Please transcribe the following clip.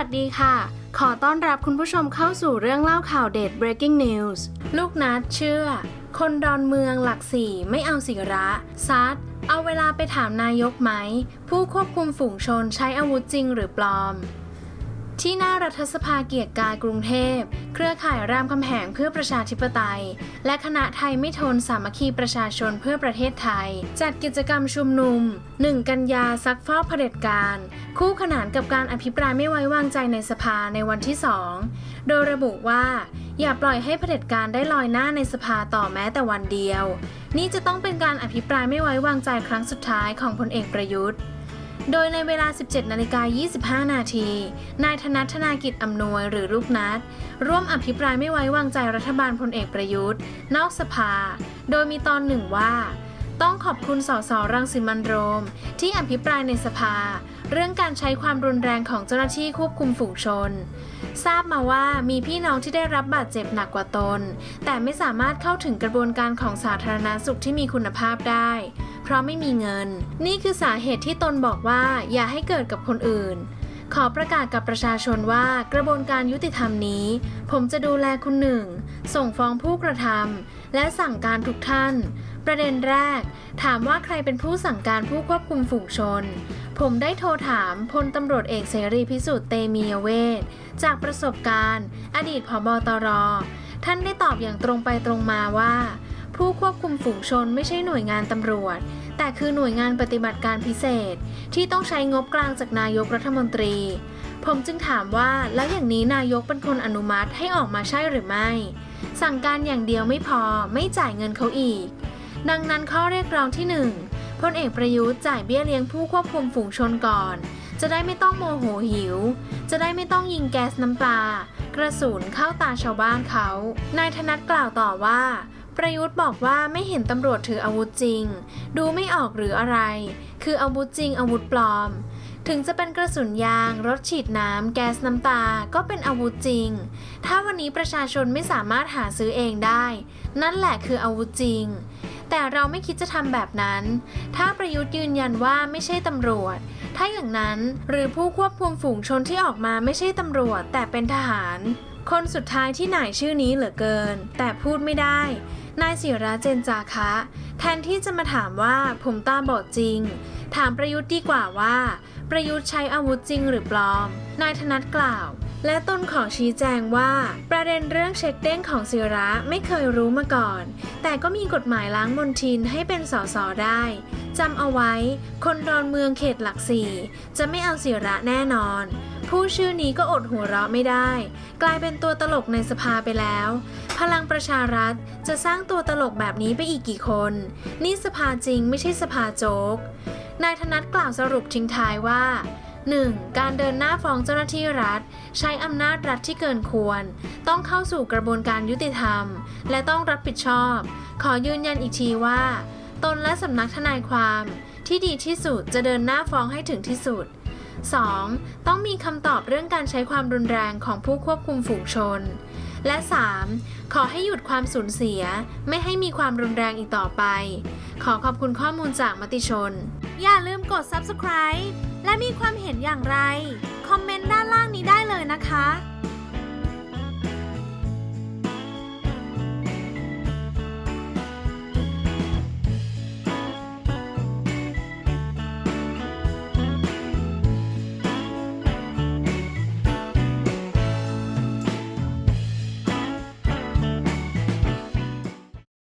ัสดีค่ะ ขอต้อนรับคุณผู้ชมเข้าสู่เรื่องเล่าข่าวเด็ด breaking news ลูกนัดเชื่อ คนดอนเมืองหลักสี่ไม่เอาสิระซัดเอาเวลาไปถามนายกไหม ผู้ควบคุมฝูงชนใช้อาวุธจริงหรือปลอม ที่หน้ารัฐสภาเกียรติกายกรุงเทพ เครือข่ายรามคำแหงเพื่อประชาธิปไตย และคณะไทยไม่ทนสามัคคีประชาชนเพื่อประเทศไทย จัดกิจกรรมชุมนุม 1 กันยาซักฟอกเผด็จการ คู่ขนานกับการอภิปรายไม่ไว้วางใจในสภาในวันที่ 2 โดยระบุว่า อย่าปล่อยให้เผด็จการได้ลอยหน้าในสภาต่อแม้แต่วันเดียว นี่จะต้องเป็นการอภิปรายไม่ไว้วางใจครั้งสุดท้ายของพลเอกประยุทธ์ โดยในเวลา 17นาฬิกา25 นาที นายธนัทธนากิจอำนวยหรือลูกนัด ร่วมอภิปรายไม่ไว้วางใจรัฐบาลพลเอกประยุทธ์ นอกสภา โดยมีตอนหนึ่งว่า ต้องขอบคุณสสรังสิมันโรม ที่อภิปรายในสภา เรื่องการใช้ความรุนแรงของเจ้าหน้าที่ควบคุมฝูงชน ทราบมาว่ามีพี่น้องที่ได้รับบาดเจ็บหนักกว่าตน แต่ไม่สามารถเข้าถึงกระบวนการของสาธารณาสุขที่มีคุณภาพได้ ราะไม่มีเงิน นี่คือสาเหตุที่ตนบอกว่าอย่าให้เกิดกับคนอื่น ขอประกาศกับประชาชนว่ากระบวนการยุติธรรมนี้ ผมจะดูแลคุณหนึ่ง ส่งฟ้องผู้กระทำและสั่งการทุกท่าน ประเด็นแรก ถามว่าใครเป็นผู้สั่งการผู้ควบคุมฝูงชน ผมได้โทรถามพลตำรวจเอกเสรีพิสุทธิ์เตมียเวทจากประสบการณ์ อดีตผบตรท่านได้ตอบอย่างตรงไปตรงมาว่า ผู้ควบคุมฝูงชนไม่ใช่หน่วยงานตำรวจ แต่คือหน่วยงานปฏิบัติการพิเศษ ที่ต้องใช้งบกลางจากนายกรัฐมนตรี ผมจึงถามว่าแล้วอย่างนี้นายกเป็นคนอนุมัติให้ออกมาใช่หรือไม่ สั่งการอย่างเดียวไม่พอไม่จ่ายเงินเขาอีก ดังนั้นข้อเรียกร้องที่หนึ่งพลเอกประยุทธ์จ่ายเบี้ยเลี้ยงผู้ควบคุมฝูงชนก่อน จะได้ไม่ต้องโมโหหิว จะได้ไม่ต้องยิงแก๊สน้ำตากระสุนเข้าตาชาวบ้านเขา นายธนัทกล่าวต่อว่า ประยุทธ์บอกว่าไม่เห็นตำรวจถืออาวุธจริง ดูไม่ออกหรืออะไร คืออาวุธจริงอาวุธปลอม ถึงจะเป็นกระสุนยาง รถฉีดน้ำ แก๊สน้ำตา ก็เป็นอาวุธจริง ถ้าวันนี้ประชาชนไม่สามารถหาซื้อเองได้ นั่นแหละคืออาวุธจริง แต่เราไม่คิดจะทำแบบนั้น ถ้าประยุทธ์ยืนยันว่าไม่ใช่ตำรวจ ถ้าอย่างนั้นหรือผู้ควบคุมฝูงชนที่ออกมาไม่ใช่ตำรวจ แต่เป็นทหารคนสุดท้ายที่หน่ายชื่อนี้เหลือเกิน แต่พูดไม่ได้ นายศิระเจนจาคะ แทนที่จะมาถามว่าผมตาบอดจริง ถามประยุทธ์ดีกว่าว่า ประยุทธ์ใช้อาวุธจริงหรือปลอม นายธนัทกล่าว และตนขอชี้แจงว่า ประเด็นเรื่องเช็คเด้งของศิระไม่เคยรู้มาก่อน แต่ก็มีกฎหมายล้างมนทินให้เป็นสสได้จำเอาไว้ คนดอนเมืองเขตหลักสี่จะไม่เอาศิระแน่นอนผู้ชื่อนี้ก็อดหัวเราะไม่ได้ กลายเป็นตัวตลกในสภาไปแล้ว พลังประชารัฐจะสร้างตัวตลกแบบนี้ไปอีกกี่คน นี่สภาจริงไม่ใช่สภาโจกนายธนัทกล่าวสรุปทิ้งท้ายว่า 1. การเดินหน้าฟ้องเจ้าหน้าที่รัฐ ใช้อำนาจรัฐที่เกินควร ต้องเข้าสู่กระบวนการยุติธรรม และต้องรับผิดชอบ ขอยืนยันอีกทีว่า ตนและสำนักทนายความ ที่ดีที่สุดจะเดินหน้าฟ้องให้ถึงที่สุด 2. ต้องมีคำตอบเรื่องการใช้ความรุนแรงของผู้ควบคุมฝูงชน และ 3. ขอให้หยุดความสูญเสีย ไม่ให้มีความรุนแรงอีกต่อไป ขอขอบคุณข้อมูลจากมติชน อย่าลืมกด subscribe และมีความเห็นอย่างไร คอมเมนต์ด้านล่างนี้ได้เลยนะคะ